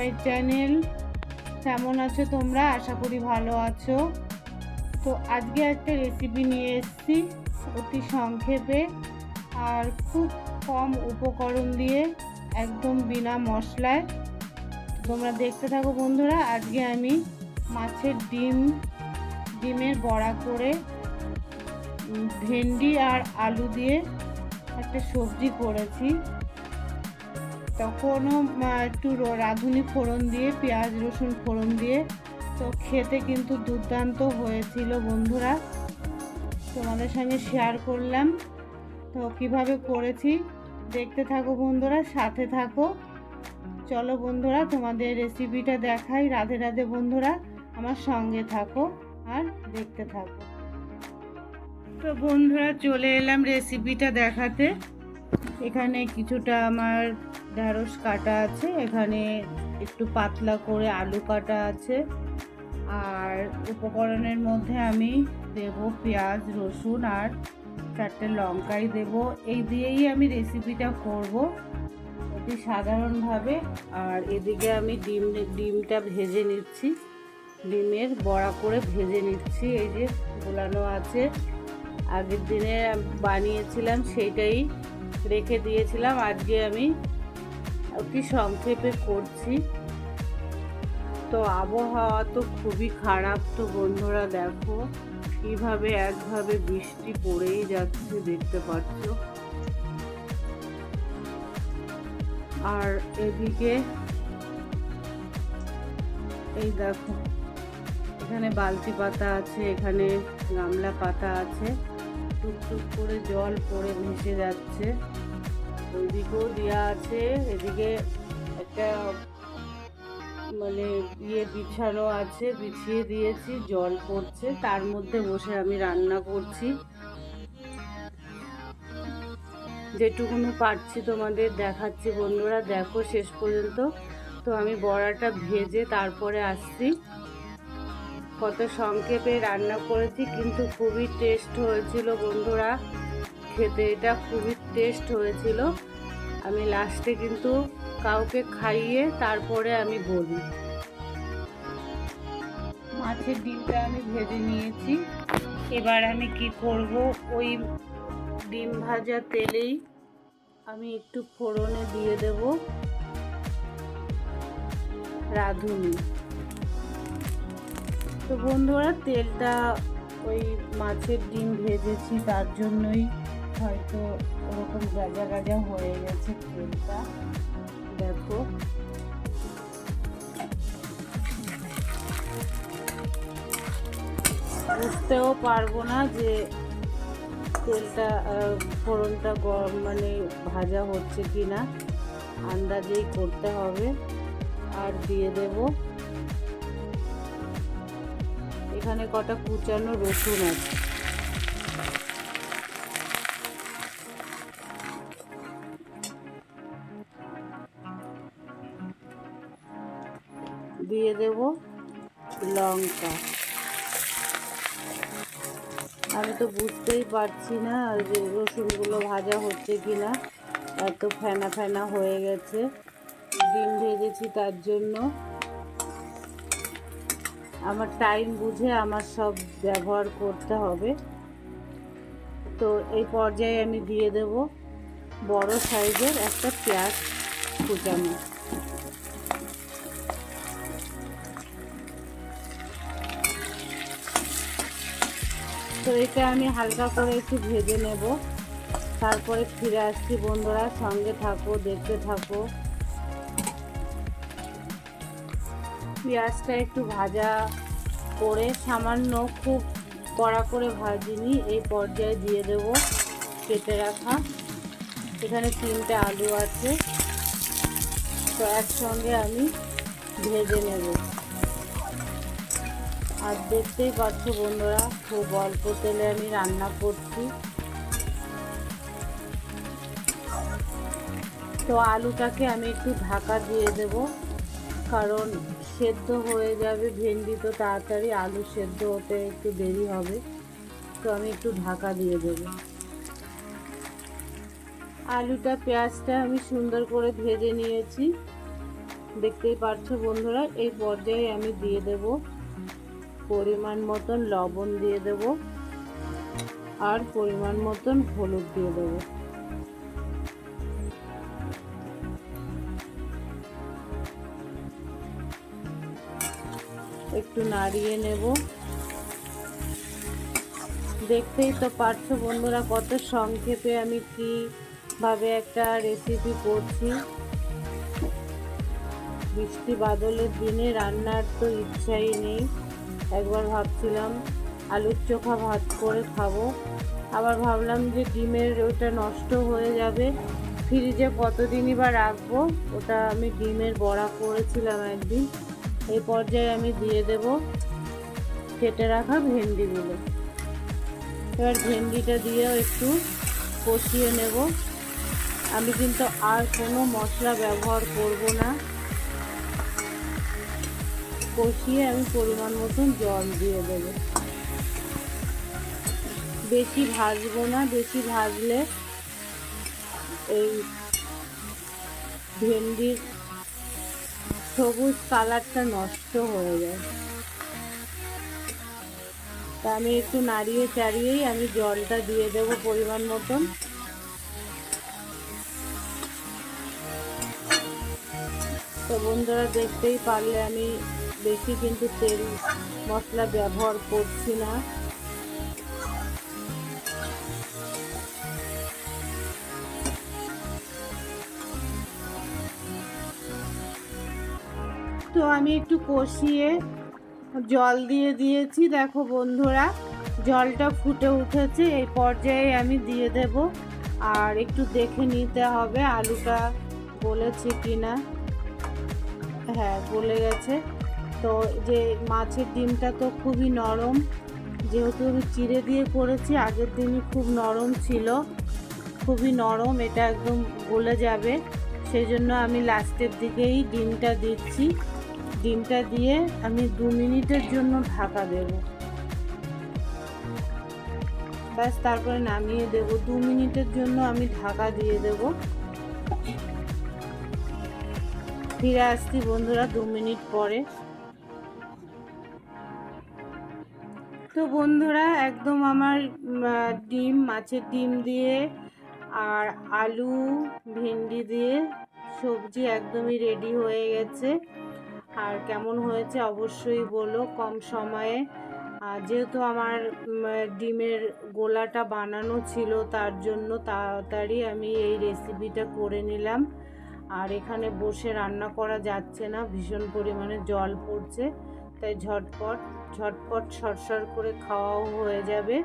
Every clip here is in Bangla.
মায়ের চ্যানেল কেমন আছো তোমরা? আশা করি ভালো আছো। তো আজকে একটা রেসিপি নিয়ে এসেছি অতি সংক্ষেপে আর খুব কম উপকরণ দিয়ে, একদম বিনা মশলায়। তোমরা দেখতে থাকো বন্ধুরা, আজকে আমি মাছের ডিম, ডিমের বড়া করে ভেন্ডি আর আলু দিয়ে একটা সবজি করেছি। তখনও একটু রাঁধুনি ফোড়ন দিয়ে, পেঁয়াজ, রসুন ফোড়ন দিয়ে। তো খেতে কিন্তু দুর্দান্ত হয়েছিল বন্ধুরা। তোমাদের সঙ্গে শেয়ার করলাম। তো কীভাবে করেছি দেখতে থাকো বন্ধুরা, সাথে থাকো। চলো বন্ধুরা, তোমাদের রেসিপিটা দেখাই রাধে রাধে বন্ধুরা। আমার সঙ্গে থাকো আর দেখতে থাকো। তো বন্ধুরা, চলে এলাম রেসিপিটা দেখাতে। এখানে কিছুটা আমার ঢ্যাঁড়স কাটা আছে, এখানে একটু পাতলা করে আলু কাটা আছে। আর উপকরণের মধ্যে আমি দেব পেঁয়াজ, রসুন আর চারটে লঙ্কাই দেব। এই দিয়েই আমি রেসিপিটা করব অতি সাধারণভাবে। আর এদিকে আমি ডিম, ডিমটা ভেজে নিচ্ছি। ডিমের বড়া করে ভেজে নিচ্ছি, এই যে গোলানো আছে। আগের দিনে বানিয়েছিলাম সেইটাই রেখে দিয়েছিলাম। আজকে আমি অতি সংক্ষেপে করছি। তো আবহাওয়া তো খুবই খারাপ তো বন্ধুরা দেখো, কীভাবে একভাবে বৃষ্টি পড়েই যাচ্ছে দেখতে পাচ্ছ। আর এদিকে এই দেখো, এখানে বালতি পাতা আছে, এখানে গামলা পাতা আছে। টুকটুক করে জল পড়ে ভেসে যাচ্ছে। ওইদিকেও দেওয়া আছে, এদিকে একটা মানে ইয়ে বিছানো আছে, বিছিয়ে দিয়েছি, জল পড়ছে, তার মধ্যে বসে আমি রান্না করছি। যেটুকুনি পারছি তোমাদের দেখাচ্ছি বন্ধুরা, দেখো শেষ পর্যন্ত। তো আমি বড়াটা ভেজে তারপরে আসছি। কত সংক্ষেপে রান্না করেছি, কিন্তু খুবই টেস্ট হয়েছিল বন্ধুরা। খেতে এটা খুবই টেস্ট হয়েছিল। আমি লাস্টে কিন্তু কাউকে খাইয়ে তারপরে আমি বলি। মাছের ডিমটা আমি ভেজে নিয়েছি। এবার আমি কি করব? ওই ডিম ভাজা তেলেই আমি একটু ফোড়নে দিয়ে দেব। রাঁধুনি। তো বন্ধুরা, তেলটা ওই মাছের ডিম ভেজেছি, তার জন্যই হয়তো ওরকম গাজা গাজা হয়ে গেছে তেলটা। দেখো। বুঝতেও পারব না যে তেলটা ফোড়নটা গরম মানে ভাজা হচ্ছে কি না আন্দাজেই করতে হবে। আর দিয়ে দেব। এখানে কটা কুচানো রসুন আছে। দিয়ে দেব লঙ্কা। আমি তো বুঝতেই পারছি না যে রসুনগুলো ভাজা হচ্ছে কি না এত ফেনা ফেনা হয়ে গেছে। ডিম ভেজেছি তার জন্য। আমার টাইম বুঝে আমার সব ব্যবহার করতে হবে। তো এই পর্যায়ে আমি দিয়ে দেব বড় সাইজের একটা পেঁয়াজ কুচানো। তো এটা আমি হালকা করে একটু ভেজে নেব। তারপরে ফিরে আসছি বন্ধুরা, সঙ্গে থাকো, দেখতে থাকো। পেঁয়াজটা একটু ভাজা করে সামান্য খুব কড়া করে ভাজিনি, এই পর্যায়ে দিয়ে দেব কেটে রাখা। এখানে তিনটে আলু আছে, তো একসঙ্গে আমি ভেজে নেব। আর দেখতেই পাচ্ছ বন্ধুরা, খুব অল্প তেলে আমি রান্না করছি। তো আলুটাকে আমি একটু ঢাকা দিয়ে দেব, কারণ সেদ্ধ হয়ে যাবে ভেন্ডি তো তাড়াতাড়ি, আলু সেদ্ধ হতে একটু দেরি হবে। তো আমি একটু ঢাকা দিয়ে দেব। আলুটা, পেঁয়াজটা আমি সুন্দর করে ভেজে নিয়েছি। দেখতেই পাচ্ছো বন্ধুরা, এই পর্যায়ে আমি দিয়ে দেব পরিমাণ মতন লবণ দিয়ে দেব আর পরিমাণ মতন হলুদ দিয়ে দেবো। একটু নাড়িয়ে নেব। দেখতেই তো পারছ বন্ধুরা, কত সংক্ষেপে আমি কীভাবে একটা রেসিপি করছি। বৃষ্টি বাদলের দিনে রান্নার তো ইচ্ছাই নেই। একবার ভাবছিলাম আলুর চোখা ভাত করে খাব। আবার ভাবলাম যে ডিমের ওটা নষ্ট হয়ে যাবে। ফ্রিজে কতদিনই বা রাখব, ওটা আমি ডিমের বড়া করেছিলাম একদিন। এই পর্যায়ে আমি দিয়ে দেব কেটে রাখা ভেন্ডিগুলো। এবার ভেন্ডিটা দিয়েও একটু কষিয়ে নেব। আমি কিন্তু আর কোনো মশলা ব্যবহার করব না। কষিয়ে আমি পরিমাণ মতন জল দিয়ে দেব। বেশি ভাজবো না, বেশি ভাজলে এই ভেন্ডির সবুজ কালারটা নষ্ট হয়ে যায়। তা আমি একটু নাড়িয়ে চাড়িয়েই আমি জলটা দিয়ে দেব পরিমাণ মতন। তো বন্ধুরা, দেখতেই পারলে আমি বেশি কিন্তু তেল মশলা ব্যবহার করছি না। তো আমি একটু কষিয়ে জল দিয়ে দিয়েছি। দেখো বন্ধুরা, জলটা ফুটে উঠেছে। এই পর্যায়ে আমি দিয়ে দেব। আর একটু দেখে নিতে হবে আলুটা গলেছে কি না হ্যাঁ গলে গেছে। তো যে মাছের ডিমটা তো খুবই নরম, যেহেতু আমি চিড়ে দিয়ে করেছি, আগের দিনই খুব নরম ছিল। খুবই নরম, এটা একদম গলে যাবে। সেই জন্য আমি লাস্টের দিকেই ডিমটা দিচ্ছি। ডিমটা দিয়ে আমি দু মিনিটের জন্য ঢাকা দেব। ব্যাস, তারপরে নামিয়ে দেব। দু মিনিটের জন্য আমি ঢাকা দিয়ে দেব। ফিরে আসছি বন্ধুরা দু মিনিট পরে। তো বন্ধুরা, একদম আমার ডিম, মাছের ডিম দিয়ে আর আলু, ভেন্ডি দিয়ে সবজি একদমই রেডি হয়ে গেছে। আর কেমন হয়েছে অবশ্যই বলো, কম সময়ে। যেহেতু আমার ডিমের গোলাটা বানানো ছিল তার জন্য তাড়াতাড়ি আমি এই রেসিপিটা করে নিলাম। আর এখানে বসে রান্না করা যাচ্ছে না, ভীষণ পরিমাণে জল পড়ছে, তাই ঝটপট ঝটপট সরসর করে খাওয়াও হয়ে যাবে।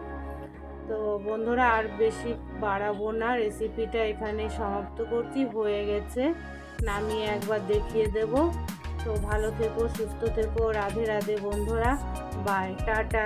তো বন্ধুরা, আর বেশি বাড়াবো না রেসিপিটা এখানে সমাপ্ত করছি, হয়ে গেছে। নামিয়ে একবার দেখিয়ে দেব। তো ভালো থেকো সুস্থ থেকো রাধে রাধে বন্ধুরা। Bye tata.